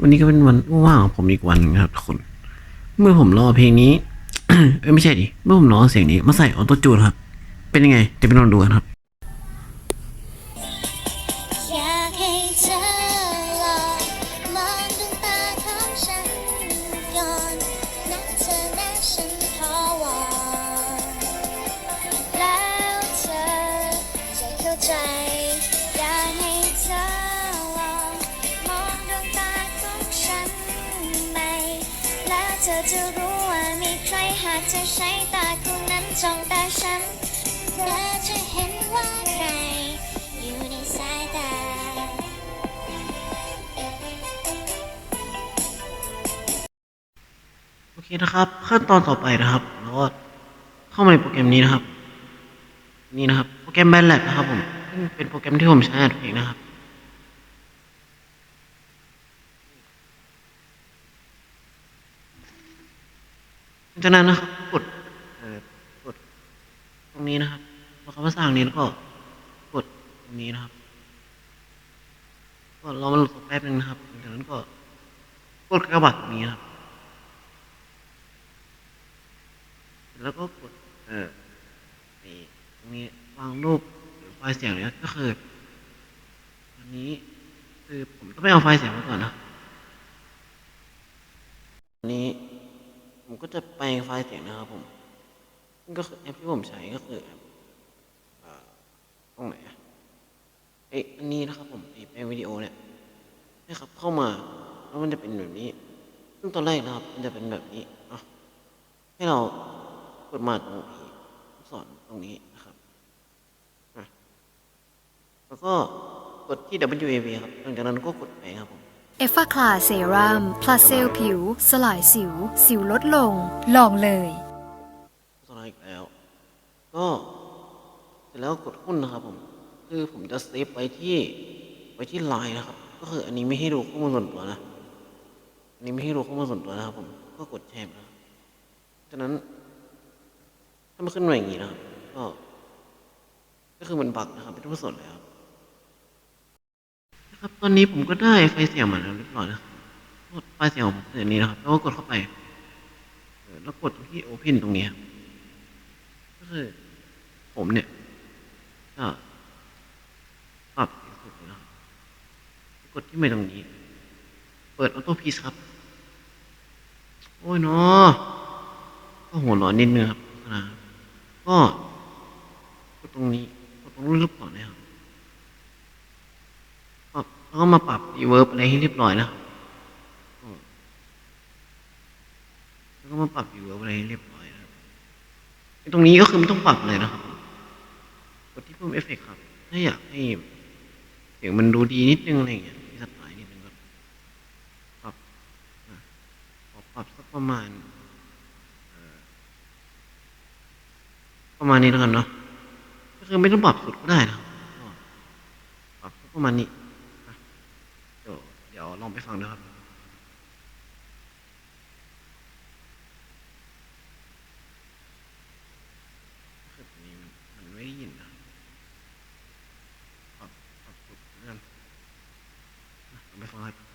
วันนี้ก็เป็นวันว่างของผมอีกวันนึงครับทุกคน เมื่อผมรอเพลงนี้ เอ้ยไม่ใช่ดิ เมื่อผมรอเสียงนี้มาใส่ออโต้จูนครับ เป็นยังไงเดี๋ยวไปลองดูกันครับ ธอจะรู้ว่ามีใครหากเธอใช้ตาคู่นั้นจ้องตาฉันเธอจะเห็นว่าใครอยู่ในสายตา โอเคนะครับ ขั้นตอนต่อไปนะครับเราก็เข้ามาในโปรแกรมนี้นะครับ นี่นะครับ โปรแกรมแบนแลบนะครับผมซึ่งเป็นโปรแกรมที่ผมใช้อัดเพลงนะครับ จากนั้นนะครับกดเอ่อกดตรงนี้นะครับพอเขามาสร้างนี้แล้วก็กดตรงนี้นะครับ ก็รอมันโหลดสักแป๊บนึงนะครับจากนั้นก็กดกระบาดตรงนี้นะครับ แล้วก็กดเอ่อไอ้ตรงนี้วางรูปหรือไฟล์เสียงเนี่ยก็คืออันนี้คือผมต้องไปเอาไฟล์เสียงมาก่อนนะอันนี้ ผมก็จะไปไฟล์เสียงนะครับผมซึ่งก็คือแอปที่ผมใช้ก็คือแอปตรงไหนอะไออันนี้นะครับผมไอแปลงวิดีโอเนี่ยนะครับ เข้ามาแล้วมันจะเป็นแบบนี้ ซึ่งตอนแรกนะครับ มันจะเป็นแบบนี้อะให้เรากดมาตรงนี้ลูกศรตรงนี้นะครับอะแล้วก็กดที่ WAV ครับหลังจากนั้นก็กดไปครับผม เอฟฟาคลาเซรัมพลัสเซลผิว สลายสิว สิวลดลง ลองเลยโฆษณาอีกแล้ว ก็เสร็จแล้วกดหุ้นนะครับผม คือผมจะเซฟไว้ที่ไว้ที่ไลน์นะครับ ก็คืออันนี้ไม่ให้ดูข้อมูลส่วนตัวนะ อันนี้ไม่ให้ดูข้อมูลส่วนตัวนะครับผม ก็กดแชร์นะครับจากนั้น ถ้ามันขึ้นมาอย่างนี้นะครับ ก็ ก็คือมันบักนะครับไม่ต้องสนแล้ว นะครับ ตอนนี้ผมก็ได้ไฟเสียงมาแล้วเรียบร้อยนะครับไฟเสียงของผมเป็นอย่างนี้นะครับ แล้วก็กดเข้าไปแล้วกดตรงที่ Open ตรงนี้ครับก็คือผมเนี่ยก็ปรับเสียงสุดเลยนะครับกดที่ไม่ตรงนี้ เปิดออโต้พีซครับ โอ้ยเนาะก็หัวร้อนนิดนึงครับนะก็กดตรงนี้กดตรงรูปก่อนนะครับ แล้วก็มาปรับรีเวิร์บอะไรให้เรียบร้อยนะแล้วก็มาปรับอยู่อะไรให้เรียบร้อยนะครับตรงนี้ก็คือไม่ต้องปรับเลยนะครับกดที่เพิ่มเอฟเฟกต์ครับ ถ้าอยากให้เสียงมันดูดีนิดนึงอะไรอย่างเงี้ยมีสไตล์นิดนึงก็ปรับอะขอปรับสักประมาณประมาณนี้แล้วกันเนาะก็คือไม่ต้องปรับสุดก็ได้นะครับปรับสักประมาณนี้ ดี๋ยวลองไปฟังดูครับนี้มันไม่ได้ยินนะขอบขอบคุณเพื่อนไปฟังครับ